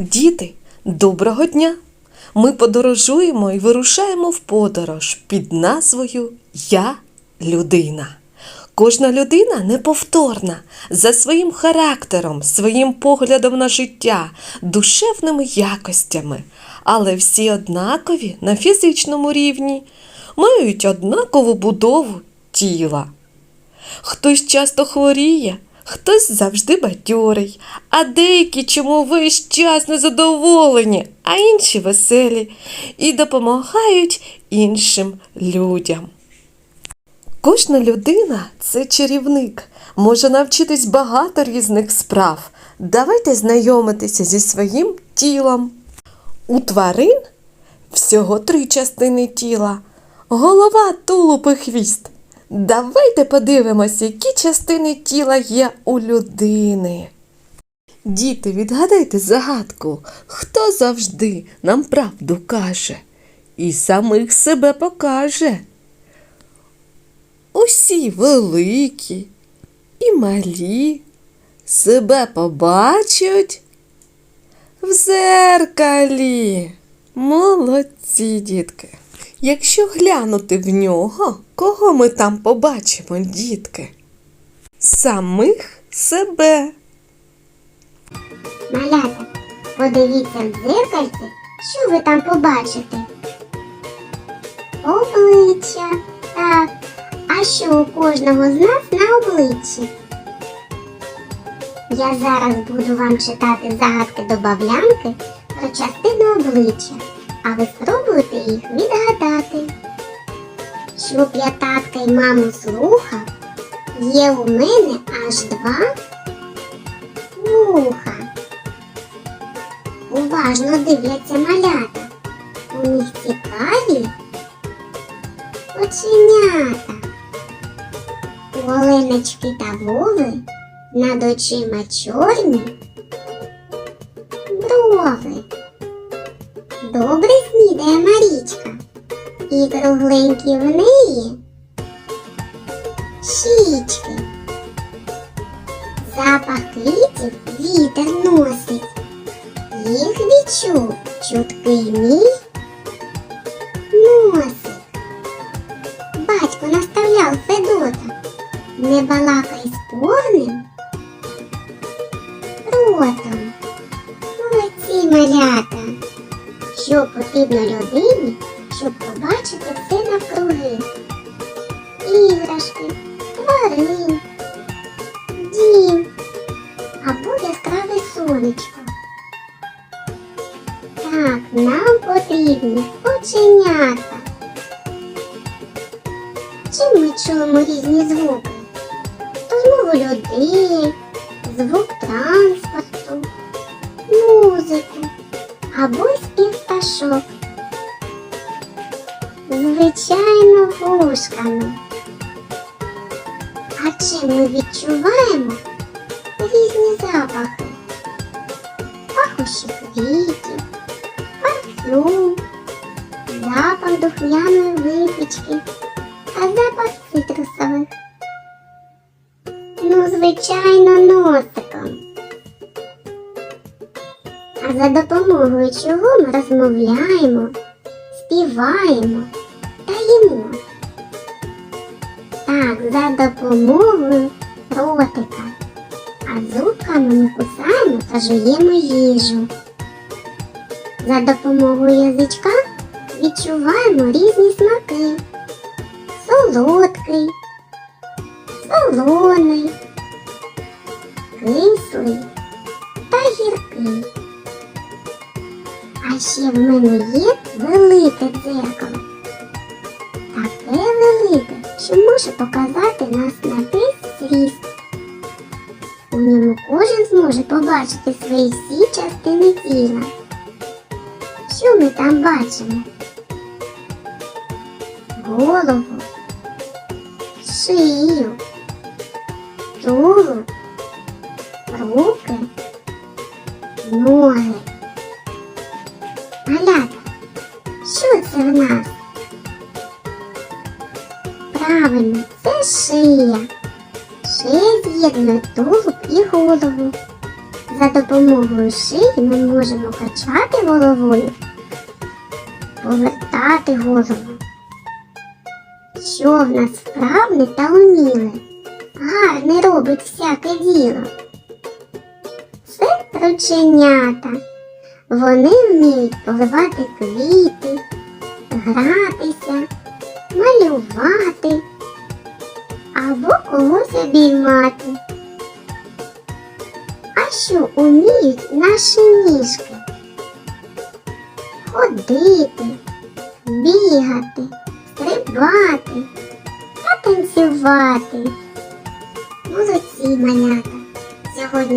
Діти, доброго дня! Ми подорожуємо і вирушаємо в подорож під назвою Я людина. Кожна людина неповторна за своїм характером, своїм поглядом на життя, душевними якостями, але всі однакові на фізичному рівні, мають однакову будову тіла. Хтось часто хворіє, хтось завжди бадьорий, а деякі чому весь час незадоволені, а інші веселі і допомагають іншим людям. Кожна людина це чарівник, може навчитись багато різних справ. Давайте знайомитися зі своїм тілом. У тварин всього три частини тіла: голова, тулуб і хвіст. Давайте подивимося, які частини тіла є у людини. Діти, відгадайте загадку, хто завжди нам правду каже і самих себе покаже. Усі великі і малі себе побачать в зеркалі. Молодці, дітки. Якщо глянути в нього, кого ми там побачимо, дітки? Самих себе. Малята, подивіться в дзеркальце, що ви там побачите? Обличчя. Так. А що у кожного з нас на обличчі? Я зараз буду вам читати загадки добавлянки про частину обличчя, а ви спробуйте їх відгадати. Щоб я татка й маму слухав, є у мене аж два вуха. Уважно дивляться малята. У них цікаві оченята. У Оленочки та Вови над очима чорні Добре снідає Марічка, і кругленькі в неї щічки. Запах квітів вітер носить. Їх відчув чуткий мій носик. Батько наставляв Федота, не балакай з повним ротом. Молодці малята, що потрібно людині, щоб побачити все навкруги. Іграшки, тварин, дім або яскраве сонечко. Так, нам потрібні оченята. Чим ми чуємо різні звуки? Розмову людей, звук транспорту, музику або спів пташок. Звичайно, вушками. А чим ми відчуваємо різні запахи? Пахощі квітів, парфюм, запах духмяної випічки та запах цитрусових. Ну, звичайно, носиком. За допомогою чого ми розмовляємо, співаємо та їмо. Так, за допомогою ротика. А зубками ми кусаємо та жуємо їжу. За допомогою язичка відчуваємо різні смаки. Ще в мене є велике дзеркало. Таке велике, що може показати нас на весь світ. У ньому кожен зможе побачити свої всі частини тіла. Що ми там бачимо? Голову, шию, тулуб, руки, ноги. Малята, що це в нас? Правильно, це шия. Шия з'єднує тулуб і голову. За допомогою шиї ми можемо качати головою, повертати голову. Що в нас вправне та уміле, гарне робить всяке діло. Це рученята. Вони вміють поливати квіти, гратися, малювати або когось обіймати. А що уміють наші ніжки? Ходити, бігати, стрибати та танцювати. Молодці малята. Сьогодні